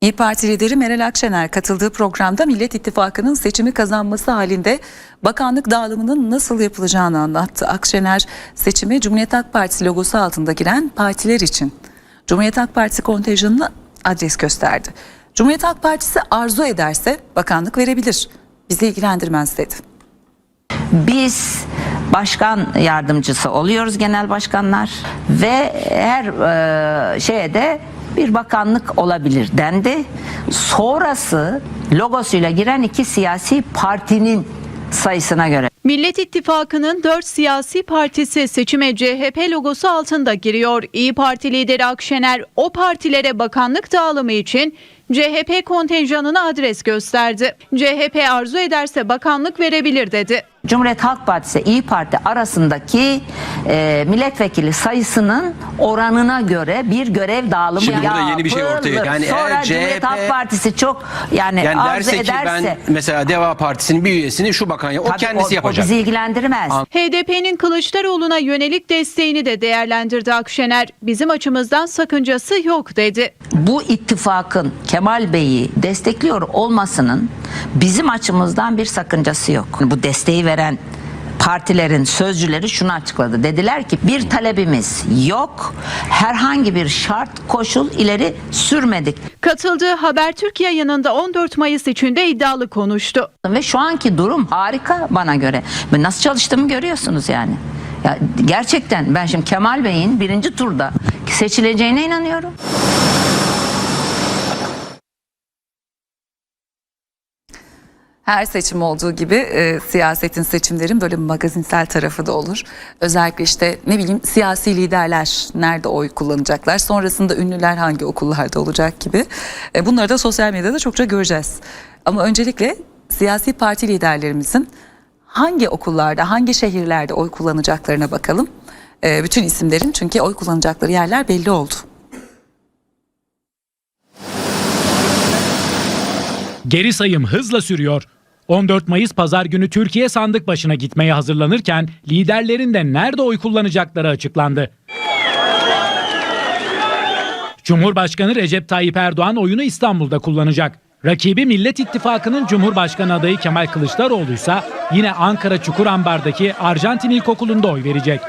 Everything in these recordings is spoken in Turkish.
İyi Parti lideri Meral Akşener katıldığı programda Millet İttifakı'nın seçimi kazanması halinde bakanlık dağılımının nasıl yapılacağını anlattı. Akşener seçime Cumhuriyet Halk Partisi logosu altında giren partiler için Cumhuriyet Halk Partisi kontenjanına adres gösterdi. Cumhuriyet Halk Partisi arzu ederse bakanlık verebilir. Bizi ilgilendirmez dedi. Biz başkan yardımcısı oluyoruz genel başkanlar ve her e, şeye de bir bakanlık olabilir dendi. Sonrası logosuyla giren iki siyasi partinin sayısına göre. Millet İttifakı'nın 4 siyasi partisi seçime CHP logosu altında giriyor. İyi Parti lideri Akşener o partilere bakanlık dağılımı için CHP kontenjanına adres gösterdi. CHP arzu ederse bakanlık verebilir dedi. Cumhuriyet Halk Partisi İyi Parti arasındaki e, milletvekili sayısının oranına göre bir görev dağılımı Şimdi burada yeni bir şey ortaya- yani Sonra eğer Cumhuriyet CHP Halk Partisi çok yani, Yani arzu derse ki ederse ben mesela Deva Partisi'nin bir üyesini şu bakan ya o Tabii kendisi o, yapacak. O bizi ilgilendirmez. HDP'nin Kılıçdaroğlu'na yönelik desteğini de değerlendirdi Akşener. Bizim açımızdan sakıncası yok dedi. bu ittifakın Kemal Bey'i destekliyor olmasının bizim açımızdan bir sakıncası yok. Bu desteği veren partilerin sözcüleri şunu açıkladı. Dediler ki bir talebimiz yok. Herhangi bir şart, koşul ileri sürmedik. Katıldığı Habertürk yayınında 14 Mayıs içinde iddialı konuştu. Ve şu anki durum harika bana göre. Ben nasıl çalıştığımı görüyorsunuz yani. Ya gerçekten ben şimdi Kemal Bey'in birinci turda seçileceğine inanıyorum. Her seçim olduğu gibi e, siyasetin seçimlerin böyle magazinsel tarafı da olur. Özellikle işte ne bileyim siyasi liderler nerede oy kullanacaklar, sonrasında ünlüler hangi okullarda olacak gibi. E, bunları da sosyal medyada çokça göreceğiz. Ama öncelikle siyasi parti liderlerimizin hangi okullarda, hangi şehirlerde oy kullanacaklarına bakalım. E, bütün isimlerin çünkü oy kullanacakları yerler belli oldu. Geri sayım hızla sürüyor. 14 Mayıs pazar günü Türkiye sandık başına gitmeye hazırlanırken liderlerin de nerede oy kullanacakları açıklandı. Cumhurbaşkanı Recep Tayyip Erdoğan oyunu İstanbul'da kullanacak. Rakibi Millet İttifakı'nın Cumhurbaşkanı adayı Kemal Kılıçdaroğlu ise yine Ankara Çukurambar'daki Arjantin İlkokulu'nda oy verecek.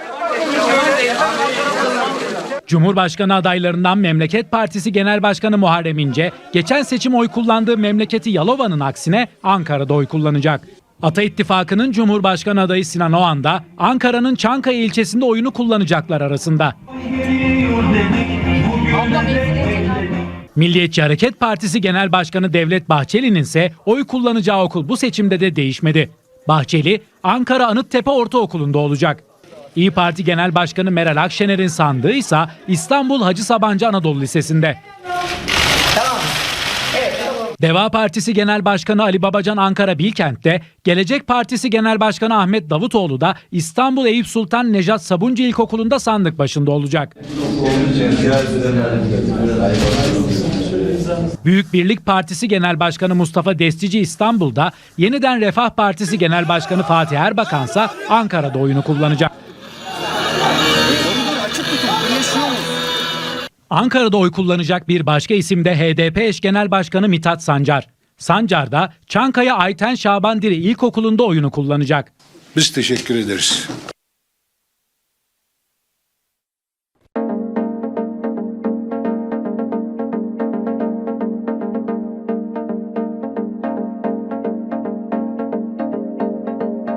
Cumhurbaşkanı adaylarından Memleket Partisi Genel Başkanı Muharrem İnce, geçen seçim oy kullandığı memleketi Yalova'nın aksine Ankara'da oy kullanacak. Ata İttifakı'nın Cumhurbaşkanı adayı Sinan Oğan da Ankara'nın Çankaya ilçesinde oyunu kullanacaklar arasında. Milliyetçi Hareket Partisi Genel Başkanı Devlet Bahçeli'nin ise oy kullanacağı okul bu seçimde de değişmedi. Bahçeli, Ankara Anıttepe Ortaokulu'nda olacak. İyi Parti Genel Başkanı Meral Akşener'in sandığı ise İstanbul Hacı Sabancı Anadolu Lisesi'nde. Deva Partisi Genel Başkanı Ali Babacan Ankara Bilkent'te, Gelecek Partisi Genel Başkanı Ahmet Davutoğlu da İstanbul Eyüp Sultan Nejat Sabuncu İlkokulu'nda sandık başında olacak. Büyük Birlik Partisi Genel Başkanı Mustafa Destici İstanbul'da, yeniden Refah Partisi Genel Başkanı Fatih Erbakan ise Ankara'da oyunu kullanacak. Ankara'da oy kullanacak bir başka isim de HDP eş genel başkanı Mithat Sancar. Sancar da Çankaya Ayten Şabandiri İlkokulu'nda oyunu kullanacak. Biz teşekkür ederiz.